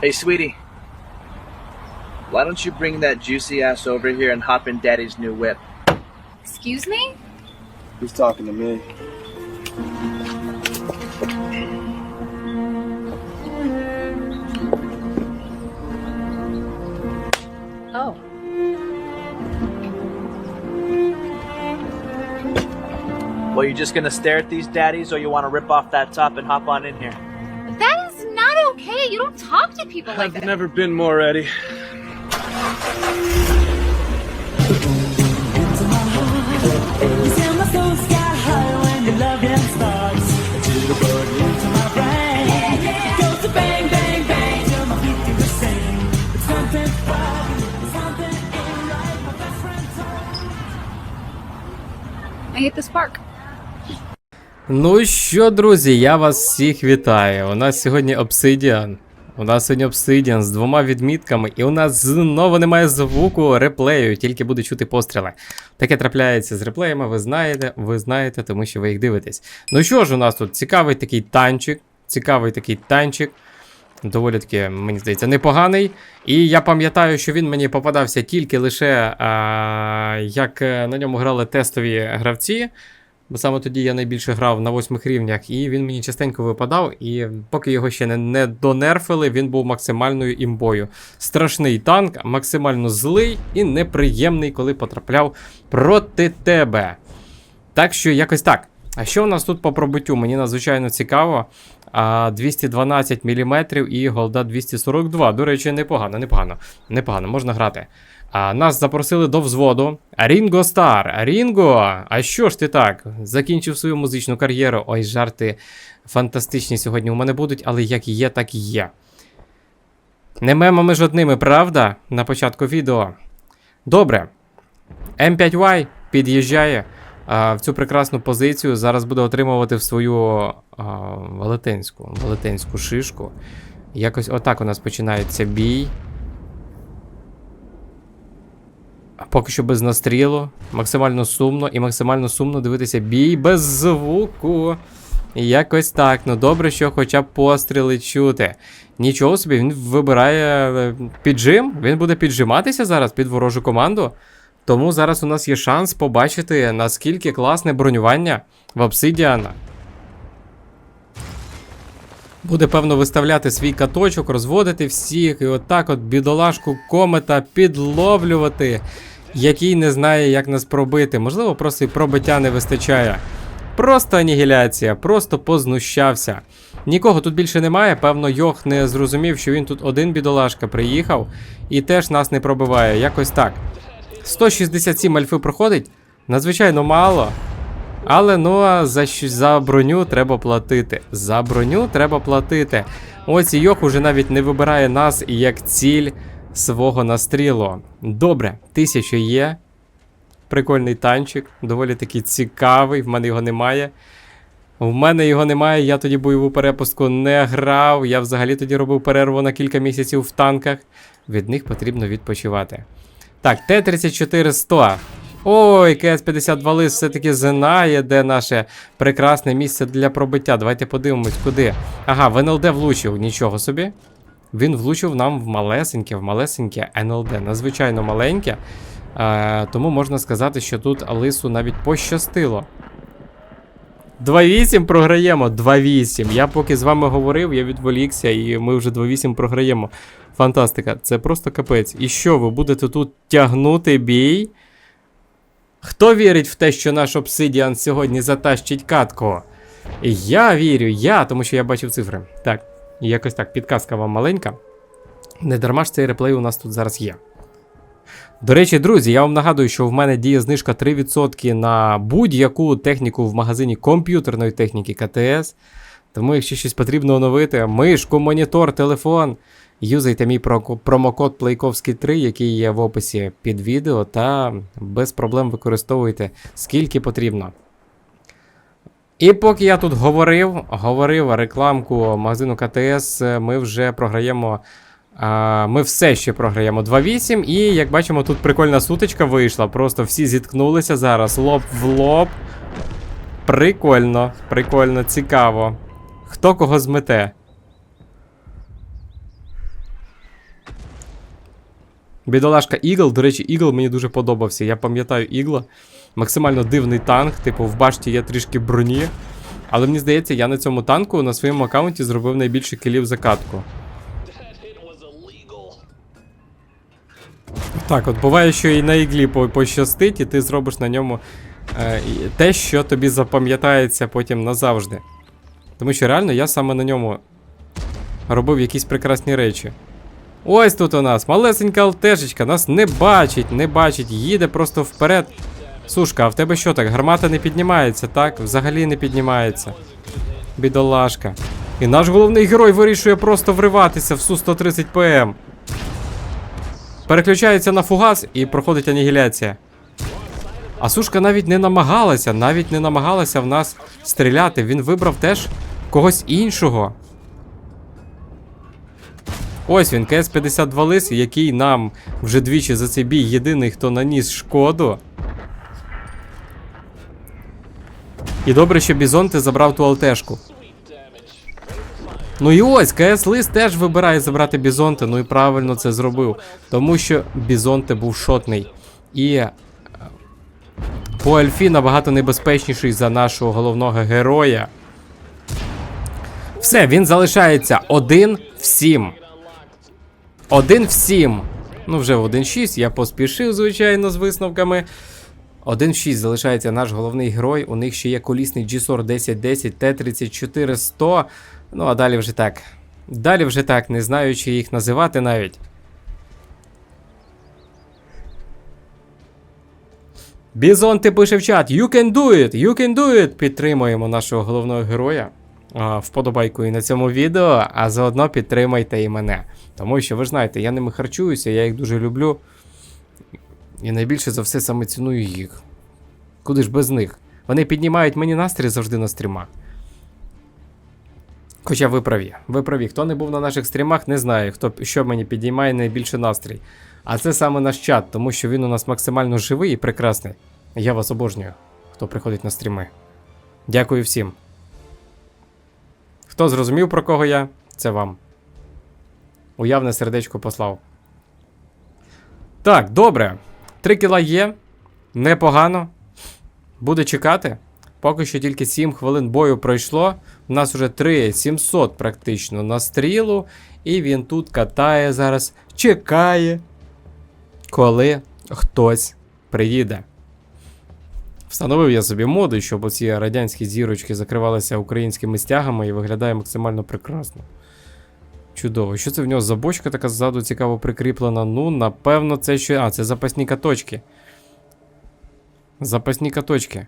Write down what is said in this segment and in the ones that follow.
Hey, sweetie. Why don't you bring that juicy ass over here and hop in Daddy's new whip? Excuse me? He's talking to me. Oh. Well, you just gonna stare at these daddies, or you want to rip off that top and hop on in here? That is not okay. You don't talk to people I've that. I've never been more ready. I hit the spark. Ну що, друзі, я вас всіх вітаю. У нас сьогодні Obsidian. У нас сьогодні Obsidian з двома відмітками, і у нас знову немає звуку реплею, тільки буде чути постріли. Таке трапляється з реплеями, ви знаєте, ви знаєте, тому що ви їх дивитесь. Ну що ж, у нас тут цікавий такий танчик, цікавий такий танчик. Доволі таки, мені здається, непоганий. І я пам'ятаю, що він мені попадався тільки лише а, як е, на ньому грали тестові гравці. Бо саме тоді я найбільше грав на восьмих рівнях, і він мені частенько випадав. І поки його ще не, не донерфили, він був максимальною імбою. Страшний танк, максимально злий і неприємний, коли потрапляв проти тебе. Так що якось так. А що у нас тут по пробиттю? Мені надзвичайно цікаво. А, 212 мм і голда 242. До речі, непогано, непогано. Непогано, можна грати. А, нас запросили до взводу. Рінго Стар. Рінго! А що ж ти так? Закінчив свою музичну кар'єру. Ой, жарти фантастичні сьогодні у мене будуть, але як є, так і є. Не мемами жодними, правда? На початку відео. Добре. М5Y під'їжджає в цю прекрасну позицію. Зараз буде отримувати в свою велетенську, велетенську шишку. Якось отак у нас починається бій. Поки що без настрілу. Максимально сумно і максимально сумно дивитися бій без звуку. Якось так. Ну добре, що хоча б постріли чути. Нічого собі, він вибирає е, піджим. Він буде піджиматися зараз під ворожу команду. Тому зараз у нас є шанс побачити, наскільки класне бронювання в Обсидіана. Буде, певно, виставляти свій каточок, розводити всіх, і отак от бідолашку комета підловлювати, який не знає, як нас пробити. Можливо, просто і пробиття не вистачає. Просто анігіляція, просто познущався. Нікого тут більше немає. Певно, Йох не зрозумів, що він тут один бідолашка приїхав і теж нас не пробиває. Якось так. 167 альфи проходить. Надзвичайно мало. Але ну а за, за броню треба платити. За броню треба платити. Ось Йох уже навіть не вибирає нас як ціль свого настрілу. Добре, тисяча є. Прикольний танчик, доволі таки цікавий, в мене його немає. В мене його немає, я тоді бойову перепустку не грав. Я взагалі тоді робив перерву на кілька місяців в танках. Від них потрібно відпочивати. Так, Т-34-100. Ой, КС-52 лист все-таки знає, де наше прекрасне місце для пробиття. Давайте подивимось, куди. Ага, в НЛД влучив, нічого собі. Він влучив нам в малесеньке, в малесеньке НЛД, надзвичайно маленьке. Е, тому можна сказати, що тут Лису навіть пощастило. 2-8 програємо. 2-8. Я поки з вами говорив, я відволікся, і ми вже 2-8 програємо. Фантастика, це просто капець. І що, ви будете тут тягнути бій? Хто вірить в те, що наш обсидіан сьогодні затащить катку? Я вірю, я, тому що я бачив цифри. Так, якось так, підказка вам маленька. Не дарма ж цей реплей у нас тут зараз є. До речі, друзі, я вам нагадую, що в мене діє знижка 3% на будь-яку техніку в магазині комп'ютерної техніки КТС. Тому, якщо щось потрібно оновити, мишку, монітор, телефон, юзайте мій промокод Плейковський 3, який є в описі під відео, та без проблем використовуйте скільки потрібно. І поки я тут говорив, говорив рекламку магазину КТС, ми вже програємо. Ми все ще програємо 2-8. І як бачимо, тут прикольна сутичка вийшла. Просто всі зіткнулися зараз лоб в лоб. Прикольно, прикольно, цікаво. Хто кого змете? Бідолашка Ігл, до речі, Ігл мені дуже подобався. Я пам'ятаю Ігла. Максимально дивний танк, типу, в башті є трішки броні. Але мені здається, я на цьому танку на своєму аккаунті зробив найбільше кілів за Так, от буває, що і на іглі пощастить, і ти зробиш на ньому е, те, що тобі запам'ятається потім назавжди. Тому що реально я саме на ньому робив якісь прекрасні речі. Ось тут у нас малесенька алтешечка, нас не бачить, не бачить, їде просто вперед. Сушка, а в тебе що так? Гармата не піднімається, так? Взагалі не піднімається. Бідолашка. І наш головний герой вирішує просто вриватися в Су-130 ПМ. Переключається на фугас і проходить анігіляція. А Сушка навіть не намагалася, навіть не намагалася в нас стріляти. Він вибрав теж когось іншого. Ось він, КС-52 лис, який нам вже двічі за цей бій єдиний, хто наніс шкоду. І добре, що Бізонти забрав ту алтешку. Ну і ось, КС Лис теж вибирає забрати Бізонте, ну і правильно це зробив. Тому що Бізонте був шотний. І е, по Альфі набагато небезпечніший за нашого головного героя. Все, він залишається один в сім. Один в сім. Ну, вже в 1-6, я поспішив, звичайно, з висновками. 1 в 6 залишається наш головний герой. У них ще є колісний GSOR 1010 Т-34 100. Ну, а далі вже так. Далі вже так, не знаю, чи їх називати навіть. Бізон ти пише в чат. You can do it! You can do it! Підтримуємо нашого головного героя. А, вподобайкою на цьому відео, а заодно підтримайте і мене. Тому що ви ж знаєте, я ними харчуюся, я їх дуже люблю. І найбільше за все саме ціную їх. Куди ж без них? Вони піднімають мені настрій завжди на стрімах. Хоча ви праві, ви праві. Хто не був на наших стрімах, не знає, хто що мені підіймає найбільше настрій. А це саме наш чат, тому що він у нас максимально живий і прекрасний. Я вас обожнюю, хто приходить на стріми. Дякую всім. Хто зрозумів, про кого я, це вам. Уявне сердечко послав. Так, добре. Три кіла є. Непогано. Буде чекати. Поки що тільки 7 хвилин бою пройшло. У нас вже 3 700 практично на стрілу. І він тут катає зараз, чекає, коли хтось приїде. Встановив я собі моду, щоб оці радянські зірочки закривалися українськими стягами і виглядає максимально прекрасно. Чудово. Що це в нього за бочка така ззаду цікаво прикріплена? Ну, напевно, це що. А, це запасні каточки. Запасні каточки.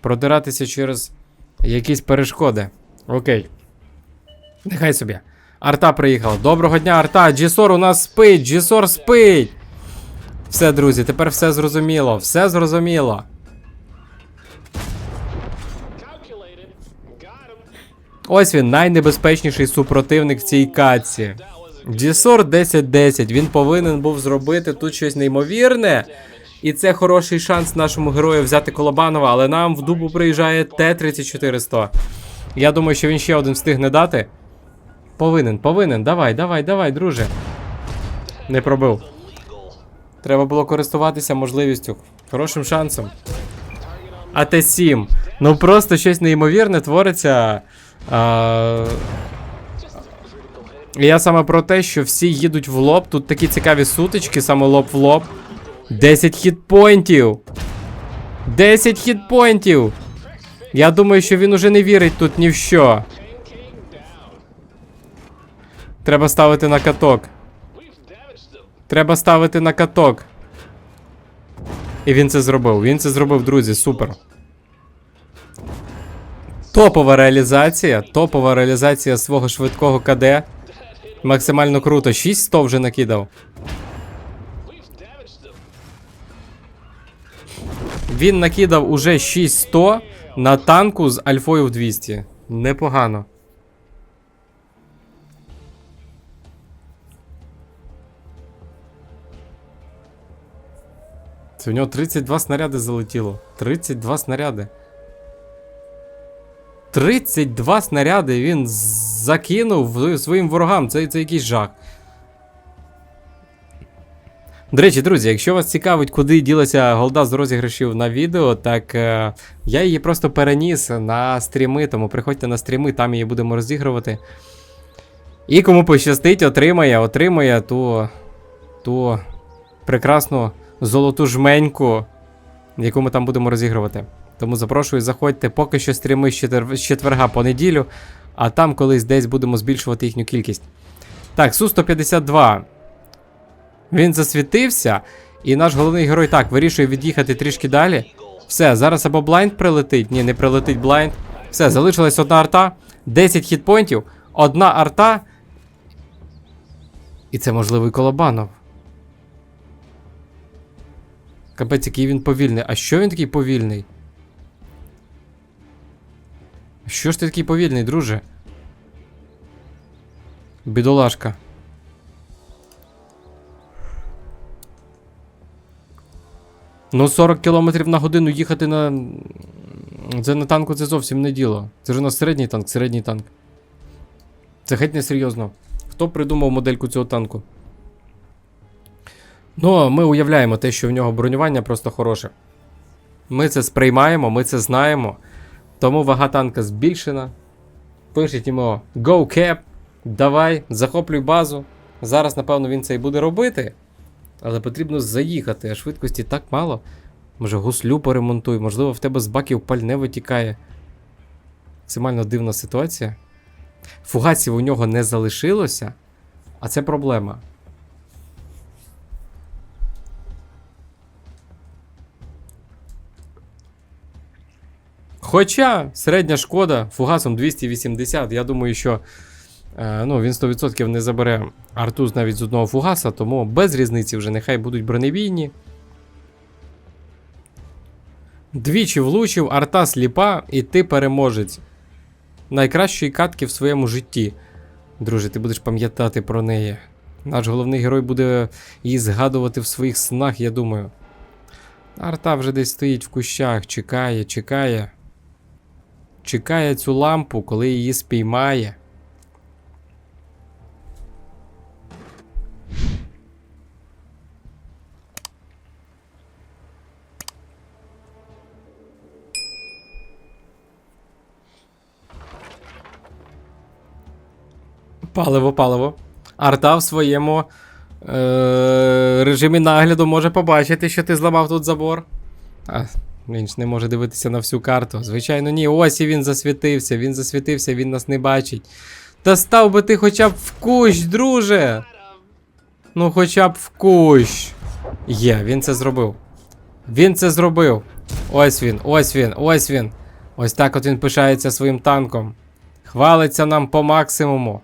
Продиратися через якісь перешкоди. Окей. Нехай собі. Арта приїхала. Доброго дня, Арта! Джісор у нас спить! Джісор спить! Все, друзі, тепер все зрозуміло. Все зрозуміло. Ось він, найнебезпечніший супротивник в цій катці. Джісор 1010. Він повинен був зробити тут щось неймовірне. І це хороший шанс нашому герою взяти Колобанова, але нам в дубу приїжджає Т-3400. Я думаю, що він ще один встигне дати. Повинен, повинен. Давай, давай, давай, друже. Не пробив. Треба було користуватися можливістю. Хорошим шансом. А Т7. Ну просто щось неймовірне твориться. А... Я саме про те, що всі їдуть в лоб. Тут такі цікаві сутички, саме лоб в лоб. 10 хітпоінтів. 10 хітпоінтів. Я думаю, що він уже не вірить тут ні в що. Треба ставити на каток. Треба ставити на каток. І він це зробив. Він це зробив, друзі, супер. Топова реалізація. Топова реалізація свого швидкого КД. Максимально круто. 600 вже накидав. Він накидав уже 6100 на танку з альфою в 200. Непогано. Це в нього 32 снаряди залетіло. 32 снаряди. 32 снаряди він закинув своїм ворогам. Це, це якийсь жах. До речі, друзі, якщо вас цікавить, куди ділася голда з розіграшів на відео, так е, я її просто переніс на стріми, тому приходьте на стріми, там її будемо розігрувати. І кому пощастить, отримає, отримає ту, ту прекрасну золоту жменьку, яку ми там будемо розігрувати. Тому запрошую, заходьте. Поки що стріми з, четверга по неділю, а там колись десь будемо збільшувати їхню кількість. Так, Су-152. Він засвітився, і наш головний герой так вирішує від'їхати трішки далі. Все, зараз або блайнд прилетить. Ні, не прилетить блайнд. Все, залишилась одна арта, 10 хітпойнтів, одна арта. І це можливий Колобанов. Капець, який він повільний. А що він такий повільний? Що ж ти такий повільний, друже? Бідолашка. Ну, 40 км на годину їхати на. Це на танку це зовсім не діло. Це ж у нас середній танк, середній танк. Це геть не серйозно. Хто придумав модельку цього танку? Ну, ми уявляємо те, що в нього бронювання просто хороше. Ми це сприймаємо, ми це знаємо. Тому вага танка збільшена. Пишіть йому Go Cap, давай, захоплюй базу. Зараз, напевно, він це і буде робити. Але потрібно заїхати, а швидкості так мало. Може, гуслю поремонтуй, можливо, в тебе з баків пальне витікає. Максимально дивна ситуація. Фугасів у нього не залишилося, а це проблема. Хоча середня шкода фугасом 280, я думаю, що ну, він 100% не забере артуз навіть з одного фугаса, тому без різниці вже нехай будуть бронебійні. Двічі влучив, арта сліпа, і ти переможець. Найкращої катки в своєму житті. Друже, ти будеш пам'ятати про неї. Наш головний герой буде її згадувати в своїх снах, я думаю. Арта вже десь стоїть в кущах, чекає, чекає. Чекає цю лампу, коли її спіймає. Паливо, паливо. Арта в своєму е- режимі нагляду може побачити, що ти зламав тут забор. А, він ж не може дивитися на всю карту. Звичайно, ні. Ось і він засвітився, він засвітився, він нас не бачить. Та став би ти хоча б в кущ, друже. Ну, хоча б в кущ. Є, він це зробив. Він це зробив. Ось він, ось він, ось він. Ось так от він пишається своїм танком. Хвалиться нам по максимуму.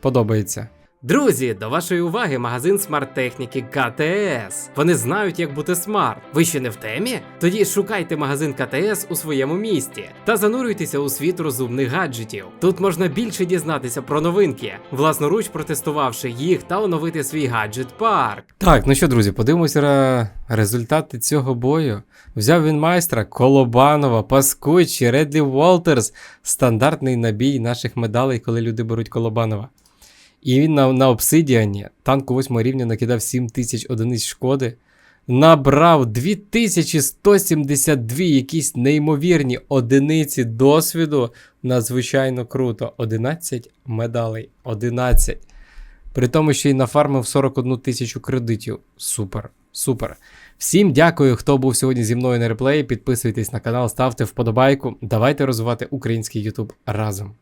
Подобається. Друзі, до вашої уваги магазин смарт-техніки КТС. Вони знають, як бути смарт. Ви ще не в темі? Тоді шукайте магазин КТС у своєму місті та занурюйтеся у світ розумних гаджетів. Тут можна більше дізнатися про новинки, власноруч протестувавши їх та оновити свій гаджет парк. Так, ну що, друзі, подивимося результати цього бою. Взяв він майстра Колобанова, Паскучі, Редлі Волтерс. Стандартний набій наших медалей, коли люди беруть Колобанова. І він на, на обсидіані танку 8 рівня накидав 7000 одиниць шкоди. Набрав 2172 якісь неймовірні одиниці досвіду. Надзвичайно круто. 11 медалей. 11. При тому, що й нафармив 41 тисячу кредитів. Супер, супер. Всім дякую, хто був сьогодні зі мною на реплеї. Підписуйтесь на канал, ставте вподобайку. Давайте розвивати український YouTube разом.